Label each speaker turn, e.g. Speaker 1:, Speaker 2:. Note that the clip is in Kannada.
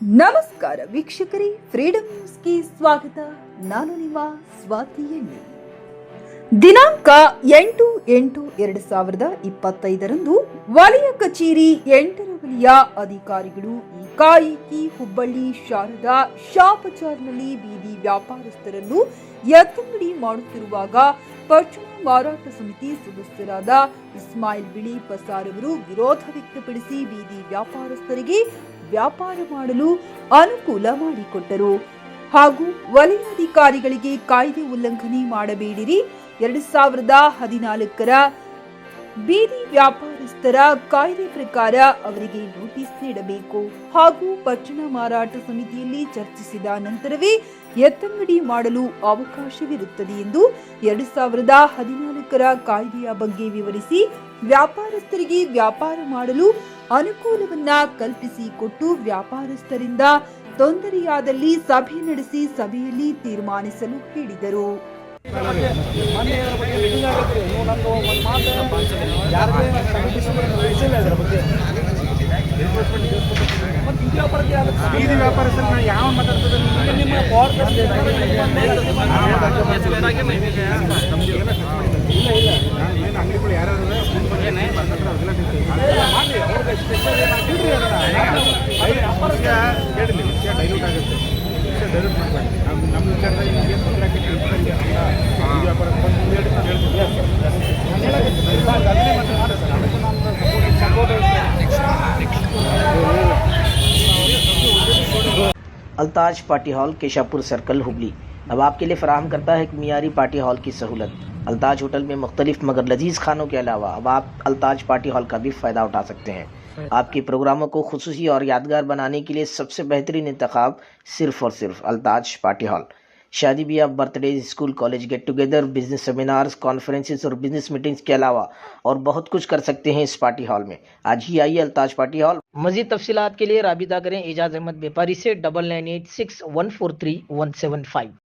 Speaker 1: ನಮಸ್ಕಾರ ವೀಕ್ಷಕರೇ ಫ್ರೀಡಮ್ ನ್ಯೂಸ್ಗೆ ಸ್ವಾಗತ. ನಾನು ನಿಮ್ಮ ಸ್ವಾತಿ ಎಣ್ಣೆ. ದಿನಾಂಕ ಎಂಟು ಎಂಟು ಎರಡು ಸಾವಿರದ ಇಪ್ಪತ್ತೈದರಂದು ವಲಯ ಕಚೇರಿ ಎಂಟರ ವಲಯ ಅಧಿಕಾರಿಗಳು ಏಕಾಏಕಿ ಹುಬ್ಬಳ್ಳಿ ಶಾರದಾ ಶಾಪಚಾರ್ನಲ್ಲಿ ಬೀದಿ ವ್ಯಾಪಾರಸ್ಥರನ್ನು ಎತ್ತಂಗಡಿ ಮಾಡುತ್ತಿರುವಾಗ ಪಶ್ಚಿಮ ಮಾರಾಟ ಸಮಿತಿ ಸದಸ್ಯರಾದ ಇಸ್ಮಾಯಿಲ್ ಬಿಳಿ ಪಸಾರ್ ಅವರು ವಿರೋಧ ವ್ಯಕ್ತಪಡಿಸಿ ಬೀದಿ ವ್ಯಾಪಾರಸ್ಥರಿಗೆ ವ್ಯಾಪಾರ ಮಾಡಲು ಅನುಕೂಲ ಮಾಡಿಕೊಟ್ಟರು. ಹಾಗೂ ವಲಯಾಧಿಕಾರಿಗಳಿಗೆ ಕಾಯ್ದೆ ಉಲ್ಲಂಘನೆ ಮಾಡಬೇಡಿರಿ. ಎರಡು ಸಾವಿರದ ಹದಿನಾಲ್ಕರ ಬೀದಿ ವ್ಯಾಪಾರಸ್ಥರ ಕಾಯ್ದೆ ಪ್ರಕಾರ ಅವರಿಗೆ ನೋಟಿಸ್ ನೀಡಬೇಕು. ಹಾಗೂ ಪಟ್ಟಣ ಮಾರಾಟ ಸಮಿತಿಯಲ್ಲಿ ಚರ್ಚಿಸಿದ ನಂತರವೇ ಎತ್ತಂಗಡಿ ಮಾಡಲು ಅವಕಾಶವಿರುತ್ತದೆ ಎಂದು ಎರಡು ಸಾವಿರದ ಹದಿನಾಲ್ಕರ ಕಾಯ್ದೆಯ ಬಗ್ಗೆ ವಿವರಿಸಿ ವ್ಯಾಪಾರಸ್ಥರಿಗೆ ವ್ಯಾಪಾರ ಮಾಡಲು ಅನುಕೂಲವನ್ನ ಕಲ್ಪಿಸಿಕೊಟ್ಟು ವ್ಯಾಪಾರಸ್ಥರಿಂದ ತೊಂದರೆಯಾದಲ್ಲಿ ಸಭೆ ನಡೆಸಿ ಸಭೆಯಲ್ಲಿ ತೀರ್ಮಾನಿಸಲು ಹೇಳಿದರು.
Speaker 2: ಮೊನ್ನೆ ವಿಷಯ
Speaker 3: ಡೈಲ್ಯೂಟ್ ಮಾಡಬೇಡಿ ನಮ್ಮ ನಮ್ಮ ವಿಚಾರದಲ್ಲಿ ಏನು ತೊಂದರೆ ಆಗಿ ಬೀದಿ ವ್ಯಾಪಾರ ಬಂದು ಮುಂದೆ ಹೇಳಿ ನಾನು ಹೇಳ್ತೀನಿ ನಾನು ಹೇಳಕತ್ತೀನಿ ನಾನು ಅದನ್ನೇ ಮತ್ತೆ ಮಾಡಿ ಸರ್ ಅದಕ್ಕೆ ನಾನು support
Speaker 4: Altaj party hall Keshapur circle Hubli अब आपके लिए फराहम करता है एक मियारी पार्टी हॉल की सहूलत अल्ताज होटल में मुख्तलिफ मगर लजीज खानों के अलावा अब आप अल्ताज पार्टी हॉल का भी फ़ायदा उठा सकते हैं आपके प्रोग्रामों को खसूसी और यादगार बनाने के लिए सबसे बेहतरीन इंतखब सिर्फ़ और सिर्फ़ अल्ताज पार्टी हॉल। शादी ब्याह, birthday, school, college get together, business seminars, conferences और बिज़नेस मीटिंग्स के अलावा और बहुत कुछ कर सकते हैं इस पार्टी हॉल में। आज ही आइए अल्ताज पार्टी हॉल। मजीद तफसीलात के लिए राबिता करें एजाज अहमद, व्यापारी से, double nine eight six one four three one seven five.